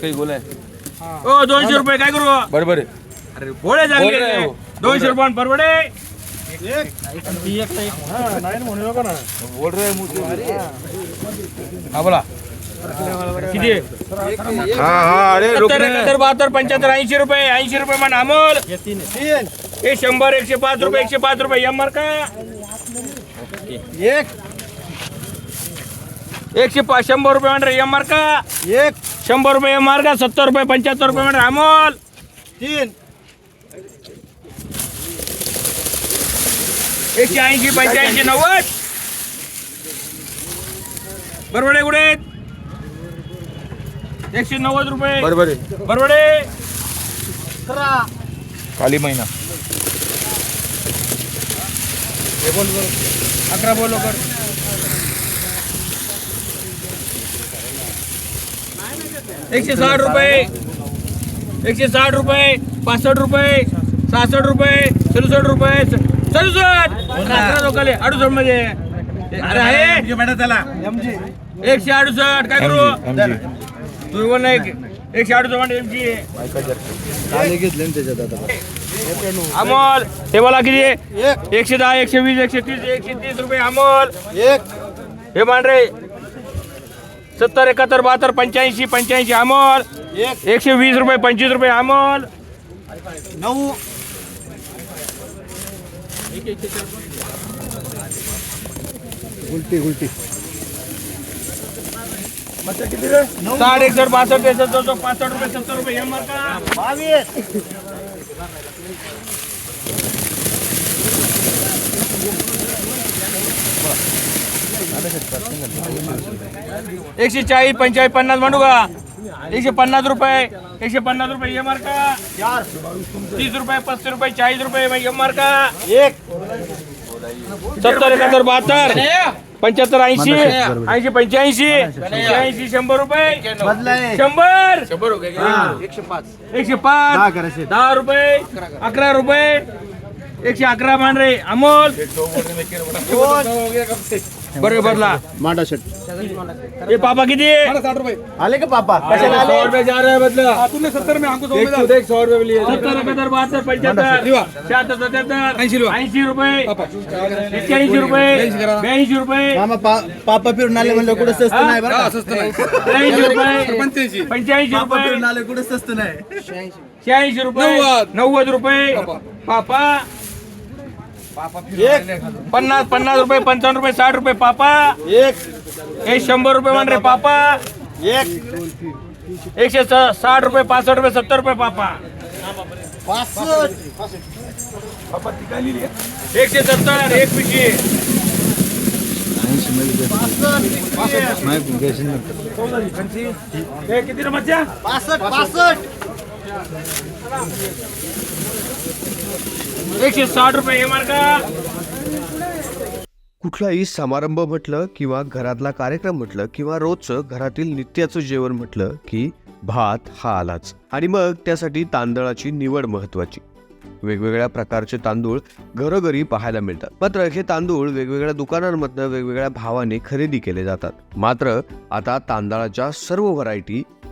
काही गोल आहे ओ दोनशे रुपये काय करू? बरोबर आहे अरे गोळे बोल रे, चांगले हो. दोनशे रुपये परवडे. बोल रे हा बोला. किती हा हा अरे सत्तर. एकाहत्तर बहात्तर पंच्याहत्तर ऐंशी रुपये ऐंशी रुपये मन अमोल. हे शंभर एकशे पाच रुपये एकशे पाच रुपये एम का? एक. एकशे पाच शंभर रुपये म्हणणार एम का एक. शंभर रुपये एम का सत्तर रुपये पंच्याहत्तर रुपये म्हणणार अमोल. तीन. एकशे ऐंशी पंच्याऐंशी नव्वद. बरोबर आहे कुठे एकशे नव्वद रुपये. बरोबर आहे. बरोबर आहे. अकरा काली महिना. अकरा बोलो कर एकशे साठ रुपये. एकशे साठ रुपये पासष्ट रुपये सहासष्ट रुपये सदुसष्ट रुपये सदुसष्ट. अकरा लोकाले अडुसष्टमध्ये. अरे आहे. त्याला. एमजी एकशे अडुसष्ट काय करू? तू नाही एकशे अडुसष्ट म्हणजे आता. अमोल हे मला किती? एकशे दहा एकशे वीस एकशे तीस एकशे तीस रुपये अमोल. एक. हे मान रे सत्तर एकाहत्तर बहात्तर पंच्याऐंशी पंच्याऐंशी अमोल एक। एकशे वीस रुपये पंचवीस रुपये अमोल नऊ। उलटी उलटी। साठ एकसष्ट बासष्ट त्रेसष्ट चौसष्ट पासष्ट रुपये सत्तर रुपये मार का बावीस। एकशे चाळीस पंचाळीस पन्नास मांडू का एकशे पन्नास रुपये एकशे पन्नास रुपये हे मार का तीस रुपये पस्तीस रुपये चाळीस रुपये हे मार का एक। सत्तर एकाहत्तर बहात्तर। पंच्याहत्तर ऐंशी। ऐंशी पंच्याऐंशी ऐंशी शंभर रुपये। बदलाय शंभर एकशे पाच। एकशे दहा पाच। दहा रुपये अकरा रुपये। एकशे अकरा मान रे अमोल. बरोबर भरला मांडा शेट. ये पापा किती? आले का पापा? कशाला सौ आले रुपये जा रहा है बदला तूने सत्तर में हमको सौ देख सौ रुपये लिए सत्तर इकहत्तर बहत्तर पंच्याहत्तर शहात्तर सत्याहत्तर ऐंशी ऐंशी रुपये एक्क्याऐंशी रुपये ब्याऐंशी रुपये. मामा पा- पापा फिरून आले म्हणलं कुठं स्वस्त नाही बरं का? त्र्याऐंशी रुपये पंच्याऐंशी. पापा रुपये. फिरून आले कुठं स्वस्त नाही? शहाऐंशी रुपये. नव्वद. रुपये. पापा. एक. पन्नास पन्नास रुपये पंचावन्न रुपये साठ रुपये पापा. एक. हे शंभर रुपये रे पापा. एक. एकशे स- साठ रुपये पासष्ट रुपये सत्तर रुपये पापा. एकशे सत्तर एक पिशवी. हे किती रे मच्छा पासष्ट पासष्ट. एकशे साठ रुपये कुठलाही समारंभ म्हटलं किंवा घरातला कार्यक्रम म्हटलं किंवा रोजचं घरातील नित्याचं जेवण म्हटलं की भात हा आलाच. आणि मग त्यासाठी तांदळाची निवड महत्वाची वेगवेगळ्या प्रकारचे तांदूळ घरोघरी पाहायला मिळतात. मात्र हे तांदूळ वेगवेगळ्या दुकानांमधनं वेगवेगळ्या भावाने खरेदी केले जातात. मात्र आता तांदळाच्या सर्व व्हरायटी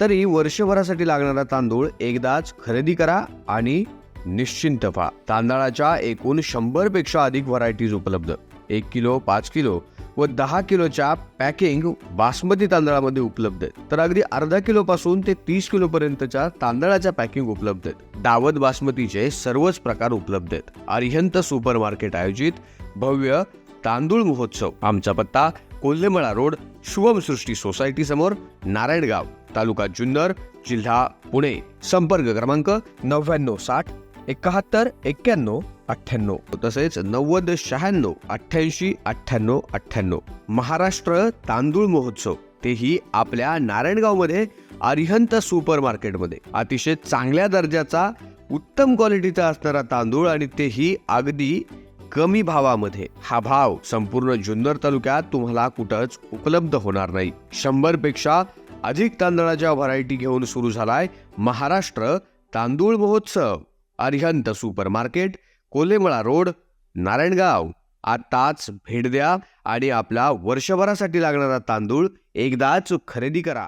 तरी वर्षभरासाठी लागणारा तांदूळ एकदाच खरेदी करा आणि निश्चिंत व्हा. तांदळाच्या एकूण शंभरपेक्षा अधिक व्हरायटीज उपलब्ध. एक किलो पाच किलो व दहा किलोच्या पॅकिंग बासमती तांदळामध्ये उपलब्ध आहेत. तर अगदी अर्धा किलो पासून ते तीस किलो पर्यंतच्या तांदळाच्या पॅकिंग उपलब्ध आहेत. दावत बासमतीचे सर्वच प्रकार उपलब्ध आहेत. आर्यंत सुपर मार्केट आयोजित भव्य तांदूळ महोत्सव. आमचा पत्ता कोल्हेमळा रोड शुभमसृष्टी सोसायटी समोर नारायणगाव तालुका जुन्नर जिल्हा पुणे. संपर्क क्रमांक नव्याण्णव साठ एकाहत्तर एक्क्याण्णव अठ्ठ्याण्णव. तसेच नव्वद शहाण्णव अठ्ठ्याऐंशी अठ्ठ्याण्णव अठ्ठ्याण्णव. महाराष्ट्र तांदूळ महोत्सव. तेही आपल्या नारायणगावमध्ये अरिहंत सुपर मार्केटमध्ये अतिशय चांगल्या दर्जाचा उत्तम क्वालिटीचा असणारा तांदूळ आणि तेही अगदी कमी भावामध्ये हा भाव संपूर्ण जुन्नर तालुक्यात तुम्हाला कुठंच उपलब्ध होणार नाही. शंभरपेक्षा अधिक तांदळाच्या व्हरायटी घेऊन सुरू झालाय महाराष्ट्र तांदूळ महोत्सव. Arihant super market Kolemala road Narayangaon. आताच भेट द्या आणि आपला वर्षभरासाठी लागणारा तांदूळ एकदाच खरेदी करा.